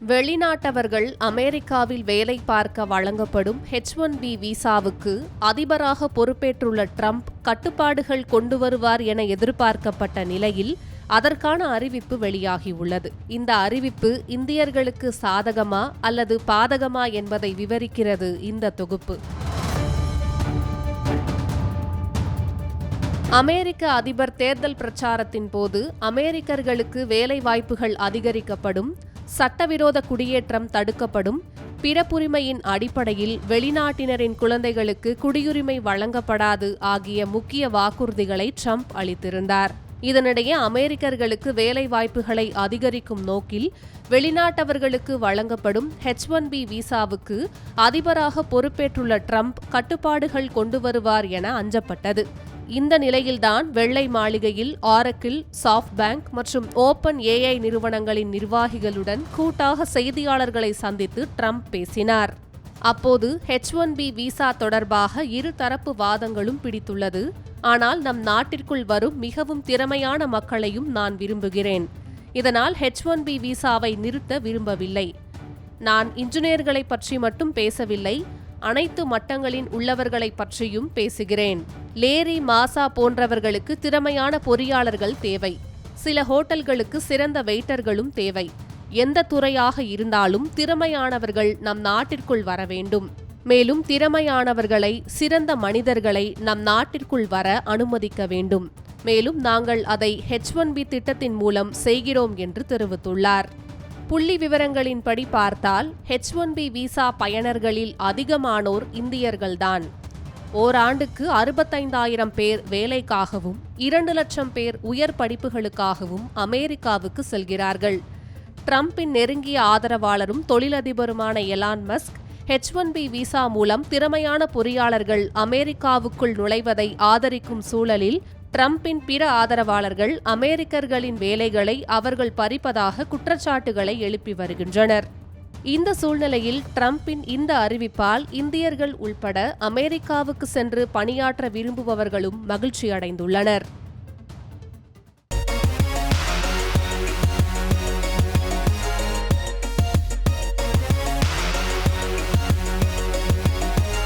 வெளிநாட்டவர்கள் அமெரிக்காவில் வேலை பார்க்க வழங்கப்படும் ஹெச் ஒன் பி விசாவுக்கு அதிபராக பொறுப்பேற்றுள்ள ட்ரம்ப் கட்டுப்பாடுகள் கொண்டு வருவார் என எதிர்பார்க்கப்பட்ட நிலையில் அதற்கான அறிவிப்பு வெளியாகியுள்ளது. இந்த அறிவிப்பு இந்தியர்களுக்கு சாதகமா அல்லது பாதகமா என்பதை விவரிக்கிறது இந்த தொகுப்பு. அமெரிக்க அதிபர் தேர்தல் பிரச்சாரத்தின் போது அமெரிக்கர்களுக்கு வேலை வாய்ப்புகள் அதிகரிக்கப்படும் சட்டவிரோத குடியேற்றம் தடுக்கப்படும். பிறப்புரிமையின் அடிப்படையில் வெளிநாட்டினரின் குழந்தைகளுக்கு குடியுரிமை வழங்கப்படாது ஆகிய முக்கிய வாக்குறுதிகளை ட்ரம்ப் அளித்திருந்தார். இதனிடையே அமெரிக்கர்களுக்கு வேலை வாய்ப்புகளை அதிகரிக்கும் நோக்கில் வெளிநாட்டவர்களுக்கு வழங்கப்படும் ஹெச் ஒன் பி விசாவுக்கு அதிபராக பொறுப்பேற்றுள்ள ட்ரம்ப் கட்டுப்பாடுகள் கொண்டு வருவார் என அஞ்சப்பட்டது. இந்த நிலையில்தான் வெள்ளை மாளிகையில் ஆரக்கில் சாஃப்ட் பேங்க் மற்றும் ஓபன் ஏஐ நிறுவனங்களின் நிர்வாகிகளுடன் கூட்டாக செய்தியாளர்களை சந்தித்து ட்ரம்ப் பேசினார். அப்போது ஹெச் ஒன் பி விசா தொடர்பாக இரு தரப்பு வாதங்களும் பிடித்துள்ளது. ஆனால் நம் நாட்டிற்குள் வரும் மிகவும் திறமையான மக்களையும் நான் விரும்புகிறேன். இதனால் ஹெச் ஒன் பி விசாவை நிறுத்த விரும்பவில்லை. நான் இன்ஜினியர்களை பற்றி மட்டும் பேசவில்லை. அனைத்து மட்டங்களின் உள்ளவர்களை பற்றியும் பேசுகிறேன். லேரி மாசா போன்றவர்களுக்கு திறமையான பொறியாளர்கள் தேவை. சில ஹோட்டல்களுக்கு சிறந்த வெயிட்டர்களும் தேவை. எந்த துறையாக இருந்தாலும் திறமையானவர்கள் நம் நாட்டிற்குள் வர வேண்டும். மேலும் திறமையானவர்களை சிறந்த மனிதர்களை நம் நாட்டிற்குள் வர அனுமதிக்க வேண்டும். மேலும் நாங்கள் அதை ஹெச் ஒன் பி திட்டத்தின் மூலம் செய்கிறோம் என்று தெரிவித்துள்ளார். புள்ளி விவரங்களின்படி பார்த்தால் ஹெச் ஒன் பி விசா பயனர்களில் அதிகமானோர் இந்தியர்கள்தான். ஓராண்டுக்கு அறுபத்தைந்தாயிரம் பேர் வேலைக்காகவும் இரண்டு லட்சம் பேர் உயர் படிப்புகளுக்காகவும் அமெரிக்காவுக்கு செல்கிறார்கள். ட்ரம்பின் நெருங்கிய ஆதரவாளரும் தொழிலதிபருமான Elon Musk H one B visa மூலம் திறமையான பொறியாளர்கள் அமெரிக்காவுக்குள் நுழைவதை ஆதரிக்கும் சூழலில் ட்ரம்பின் பிற ஆதரவாளர்கள் அமெரிக்கர்களின் வேலைகளை அவர்கள் பறிப்பதாக குற்றச்சாட்டுகளை எழுப்பி வருகின்றனர். இந்த சூழ்நிலையில் டிரம்பின் இந்த அறிவிப்பால் இந்தியர்கள் உள்பட அமெரிக்காவுக்கு சென்று பணியாற்ற விரும்புபவர்களும் மகிழ்ச்சி அடைந்துள்ளனர்